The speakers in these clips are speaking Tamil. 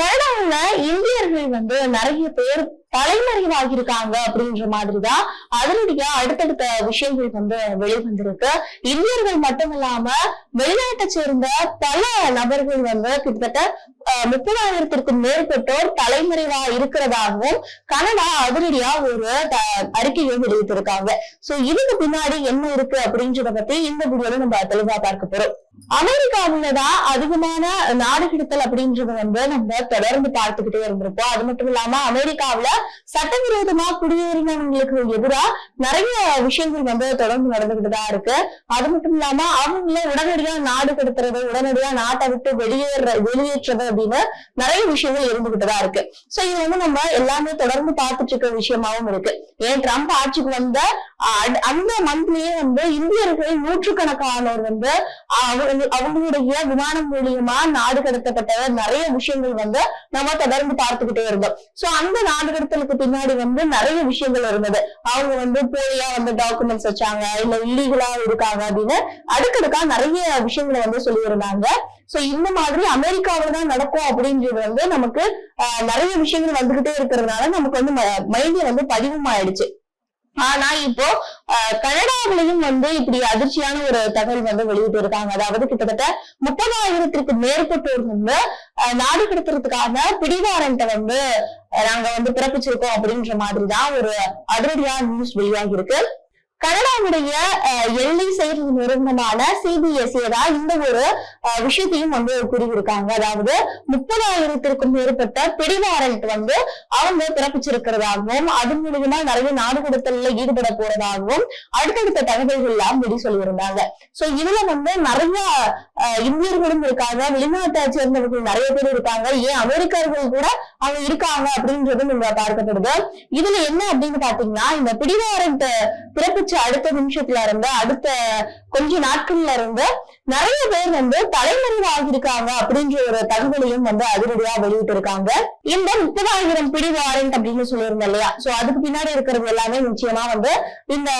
கனடாவில் இந்தியர்கள் வந்து நிறைய பேர் தலைமறைவாகி இருக்காங்க அப்படின்ற மாதிரிதான் அதனுடைய அடுத்தடுத்த விஷயங்கள் வந்து வெளிவந்திருக்கு. இந்தியர்கள் மட்டும் இல்லாம வெளிநாட்டை சேர்ந்த பல நபர்கள் வந்து கிட்டத்தட்ட முப்பதாயிரத்திற்கும் மேற்பட்டோர் தலைமறைவா இருக்கிறதாகவும் கனடா அதிரடியா ஒரு த- அறிக்கையை வெளியிட்டிருக்காங்க. சோ இதுக்கு பின்னாடி என்ன இருக்கு அப்படின்றத பத்தி இந்த வீடியோல நம்ம தெளிவா பார்க்க போறோம். அமெரிக்காவுலதான் அதிகமான நாடு கிடத்தல் அப்படின்றது வந்து நம்ம தொடர்ந்து பார்த்துக்கிட்டே இருந்திருப்போம். அது மட்டும் இல்லாம அமெரிக்காவுல சட்டவிரோதமா குடியேறினவங்களுக்கு எதிராக நிறைய விஷயங்கள் வந்து தொடர்ந்து நடந்துகிட்டு தான் இருக்கு. அது மட்டும் இல்லாம அவங்கள உடனடியா நாடு கடத்துறது உடனடியா நாட்டை விட்டு வெளியேற வெளியேற்றுறது அப்படின்னு நிறைய விஷயங்கள் இருந்துகிட்டு தான் இருக்கு. சோ இது வந்து நம்ம எல்லாமே தொடர்ந்து பார்த்துட்டு இருக்க விஷயமாவும் இருக்கு. ஏன் ட்ரம்ப் ஆட்சிக்கு வந்த அந்த மந்த்லயே வந்து இந்தியர்கள் நூற்றுக்கணக்கானோர் வந்து அவங்களுடைய விமானம் மூலியமா நாடு கடத்தப்பட்ட நிறைய விஷயங்கள் வந்து நம்ம தொடர்ந்து பார்த்துக்கிட்டே இருந்தோம். சோ அந்த நாடு கடத்தலுக்கு பின்னாடி வந்து நிறைய விஷயங்கள் இருந்தது. அவங்க வந்து போலியா வந்து டாக்குமெண்ட்ஸ் வச்சாங்க இல்ல இல்லீகலா இருக்காங்க அப்படின்னு அடுக்கடுக்கா நிறைய விஷயங்களை வந்து சொல்லியிருந்தாங்க. சோ இந்த மாதிரி அமெரிக்காவில தான் நடக்கும் அப்படின்றது வந்து நமக்கு நிறைய விஷயங்கள் வந்துகிட்டே இருக்கிறதுனால நமக்கு வந்து மைண்ட்ல வந்து பதிவும் ஆயிடுச்சு ஆனா இப்போ ஆஹ், கனடாவிலையும் வந்து இப்படி அதிர்ச்சியான ஒரு தகவல் வந்து வெளியிட்டு இருக்காங்க அதாவது கிட்டத்தட்ட முப்பதாயிரத்திற்கு மேற்பட்டோர் வந்து நாடு கடத்துறதுக்கான பிடிவாரண்ட வந்து நாங்க வந்து பிறப்பிச்சிருக்கோம் அப்படின்ற மாதிரி தான் ஒரு அதிரடியான நியூஸ் வெளியாகி இருக்கு கனடாவுடைய எல்லை செயல் நிறுவனமான சிபிஎஸ்இ தான் இந்த ஒரு விஷயத்தையும் வந்து கூறியிருக்காங்க. அதாவது முப்பதாயிரத்திற்கும் மேற்பட்ட பிடிவாரண்ட் வந்து அவங்க பிறப்பிச்சிருக்கிறதாகவும் அது மூலியமா நிறைய நாடு கடத்தல்ல ஈடுபட போறதாகவும் அடுத்தடுத்த தகவல்கள் எல்லாம் வெளி சொல்லியிருந்தாங்க. சோ இதுல வந்து நிறைய இந்தியர்களும் இருக்காங்க வெளிநாட்டை சேர்ந்தவர்கள் நிறைய பேர் இருக்காங்க. ஏன் அமெரிக்கர்கள் கூட அவங்க இருக்காங்க அப்படின்றதும் இங்க பார்க்கப்படுது. இதுல என்ன அப்படின்னு பாத்தீங்கன்னா இந்த பிடிவாரண்ட் பிறப்பிச்ச அடுத்த நிமிஷத்துல இருந்து அடுத்த கொஞ்ச நாட்கள்ல இருந்து நிறைய பேர் வந்து தலைமறைவு இருக்காங்க அப்படின்ற ஒரு தகவலையும் வந்து அதிரடியா வெளியிட்டு இருக்காங்க இந்த முப்பதாயிரம் பிடி வாரண்ட் அப்படின்னு சொல்லியிருந்தேன் இல்லையா? சோ அதுக்கு பின்னாடி இருக்கிறது எல்லாமே நிச்சயமா வந்து இந்த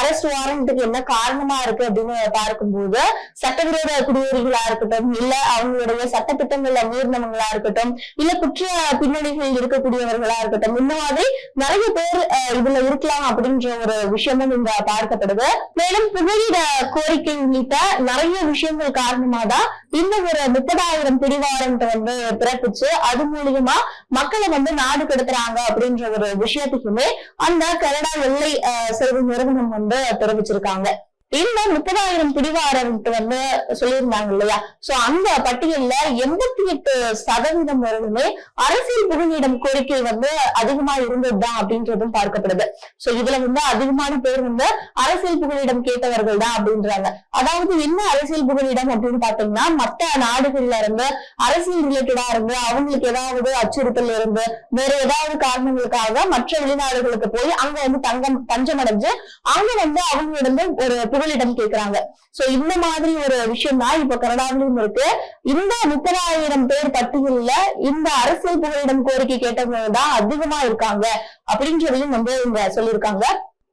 அரசு வாரண்ட்டுக்கு என்ன காரணமா இருக்கு அப்படின்னு பார்க்கும்போது சட்டவிரோத குடியேறிகளா இருக்கட்டும் இல்ல அவங்களுடைய சட்ட திட்டங்கள்ல மீறினவங்களா இருக்கட்டும் இல்ல குற்ற பின்னணிகள் இருக்கக்கூடியவர்களா இருக்கட்டும் இந்த மாதிரி நிறைய பேர் இதுல இருக்கலாம் அப்படின்ற ஒரு விஷயமும் இந்த பார்க்கப்படுது மேலும் புகலிட கோரிக்கை உள்ளிட்ட நிறைய விஷயங்கள் காரணமா தான் இந்த ஒரு முப்பதாயிரம் பிடிவாரண்ட் வந்து பிறப்பிச்சு அது மூலியமா மக்களை வந்து நாடு கடத்துறாங்க அப்படின்ற ஒரு விஷயத்துக்குமே அந்த கனடா வெள்ளை செல்வி நிறுவனம் வந்து தெரிவிச்சிருக்காங்க. இந்த முப்பதாயிரம் பிடிவாரண்ட் வந்து சொல்லியிருந்தாங்க இல்லையா? சோ அந்த பட்டியல்ல எண்பத்தி எட்டு சதவீதம் வரையுமே அரசியல் புகலிடம் கோரிக்கை வந்து அதிகமா இருந்ததுதான் அப்படின்றதும் பார்க்கப்படுது. சோ இதுல வந்து அதிகமான பேர் வந்து அரசியல் புகலிடம் கேட்டவர்கள் தான் அப்படின்றாங்க. அதாவது என்ன அரசியல் புகலிடம் அப்படின்னு பாத்தீங்கன்னா மத்த நாடுகள்ல இருந்து அரசியல் ரிலேட்டடா இருந்து அவங்களுக்கு ஏதாவது அச்சுறுத்தல் இருந்து வேற ஏதாவது காரணங்களுக்காக மற்ற வெளிநாடுகளுக்கு போய் அங்க வந்து தங்கம் தஞ்சமடைஞ்சு அங்க வந்து அவங்களிடம் ஒரு புகலிடம் கேக்குறாங்க சோ இந்த மாதிரி ஒரு விஷயம் தான் இப்ப கனடாவிலும் இருக்கு. இந்த முப்பதாயிரம் பேர் பட்டியல்ல இந்த அரசியல் புகலிடம் கோரிக்கை கேட்டவங்க தான் அதிகமா இருக்காங்க அப்படின்றதையும் வந்து இங்க சொல்லியிருக்காங்க.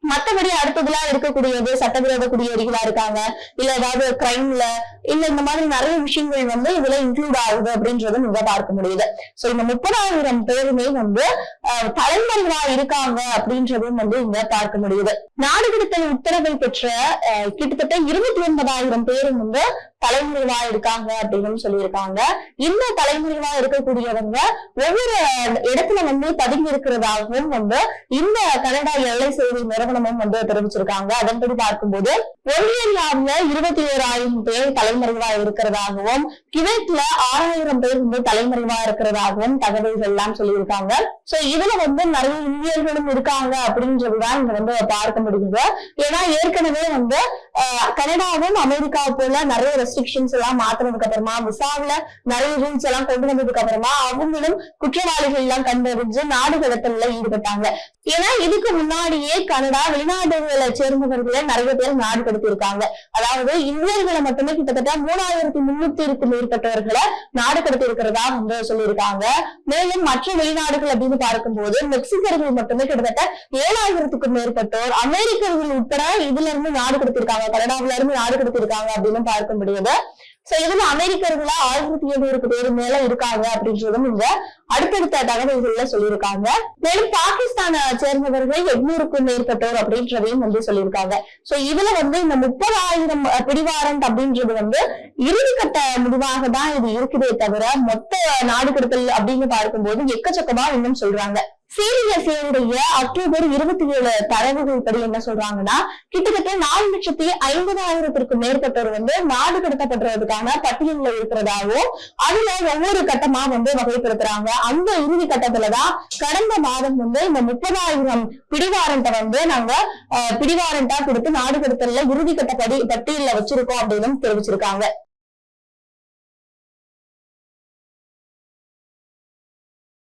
மத்தபடி அடுத்ததுல இருக்கக்கூடியது சட்டவிரோத குடியேறிகளா இருக்காங்க. இல்ல ஏதாவது கிரைம்ல இல்ல இந்த மாதிரி நிறைய விஷயங்கள் வந்து இதுல இன்க்ளூட் ஆகுது அப்படின்றத நீங்க பார்க்க முடியுது. சோ இந்த முப்பதாயிரம் பேருமே வந்து தலைமறைவா இருக்காங்க அப்படின்றதும் வந்து இங்க பார்க்க முடியுது. நாடு கடத்தல் உத்தரவை பெற்ற கிட்டத்தட்ட இருபத்தி ஒன்பதாயிரம் பேரும் வந்து தலைமுறைவா இருக்காங்க அப்படின்னு சொல்லியிருக்காங்க. இந்த தலைமுறைவா இருக்கக்கூடியவங்க ஒவ்வொரு இடத்துல வந்து பதுங்கி இருக்கிறதாகவும் வந்து இந்த கனடா எல்லை சேவை நிறுவனமும் வந்து தெரிவிச்சிருக்காங்க. அதன்படி பார்க்கும்போது ஒன்றியாவில இருபத்தி ஓராயிரம் பேர் தலைமறைவா இருக்கிறதாகவும் கிழக்குல ஆறாயிரம் பேர் வந்து தலைமறைவா இருக்கிறதாகவும் தகவல்கள் எல்லாம் சொல்லியிருக்காங்க. சோ இதுல வந்து நிறைய இந்தியர்களும் இருக்காங்க அப்படின்றதுதான் இங்க வந்து பார்க்க முடியுது. ஏன்னா ஏற்கனவே வந்து கனடாவும் அமெரிக்கா போல நிறைய ரெஸ்ட்ரிக்ஷன்ஸ் எல்லாம் மாத்தினதுக்கு அப்புறமா விசாவில நிறைய ரூல்ஸ் எல்லாம் கொண்டு வந்ததுக்கு அப்புறமா அவங்களும் குற்றவாளிகள் எல்லாம் கண்டறிஞ்சு நாடு கடத்தல ஈடுபட்டாங்க. ஏன்னா இதுக்கு முன்னாடியே கனடா வெளிநாடுகளை சேர்ந்தவர்களை நிறைய பேர் நாடு கடத்திருக்காங்க அதாவது இந்தியர்களை மட்டுமே கிட்டத்தட்ட மூணாயிரத்தி முன்னூத்தி மேற்பட்டவர்களை நாடு கடத்தி இருக்கிறதா வந்து சொல்லியிருக்காங்க. மேலும் மற்ற வெளிநாடுகள் அப்படின்னு பார்க்க பார்க்கும்போது மெக்சிகர்கள் மட்டுமே கிட்டத்தட்ட ஏழாயிரத்துக்கும் மேற்பட்டோர் அமெரிக்கர்கள் உட்பட இதுல இருந்து நாடு கடத்திருக்காங்க. கனடாவில இருந்து நாடு கடத்திருக்காங்க அப்படின்னு பார்க்க முடியுது. சோ இதுல அமெரிக்கர்களா ஆயிரத்தி எழுநூறுக்கு பேர் மேல இருக்காங்க அப்படின்றதும் இங்க அடுத்தடுத்த தகவல்கள்ல சொல்லியிருக்காங்க. மேலும் பாகிஸ்தானை சேர்ந்தவர்கள் எட்நூறுக்கும் மேற்பட்டோர் அப்படின்றதையும் வந்து சொல்லியிருக்காங்க. சோ இதுல வந்து இந்த முப்பதாயிரம் பிடிவாரண்ட் அப்படின்றது வந்து இறுதிக்கட்ட முடிவாக தான் இது இருக்குதே தவிர மொத்த நாடு கடத்தல் அப்படின்னு பார்க்கும்போது எக்கச்சக்கமா இன்னும் சொல்றாங்க. சிபிஎஸ்சியுடைய அக்டோபர் இருபத்தி ஏழு தரவுகள் படி என்ன சொல்றாங்கன்னா கிட்டத்தட்ட நாலு லட்சத்தி ஐம்பதாயிரத்திற்கும் மேற்பட்டோர் வந்து நாடு கடத்தப்படுறதுக்கான பட்டியலில் இருக்கிறதாகவும் அதுல ஒவ்வொரு கட்டமா வந்து வகைப்படுத்துறாங்க. அந்த இறுதி கட்டத்துலதான் கடந்த மாதம் வந்து இந்த முப்பதாயிரம் பிடிவாரண்ட வந்து நாங்க பிடிவாரண்டா கொடுத்து நாடு கடத்தல இறுதி கட்ட படி பட்டியலில் வச்சிருக்கோம் அப்படின்னு தெரிவிச்சிருக்காங்க.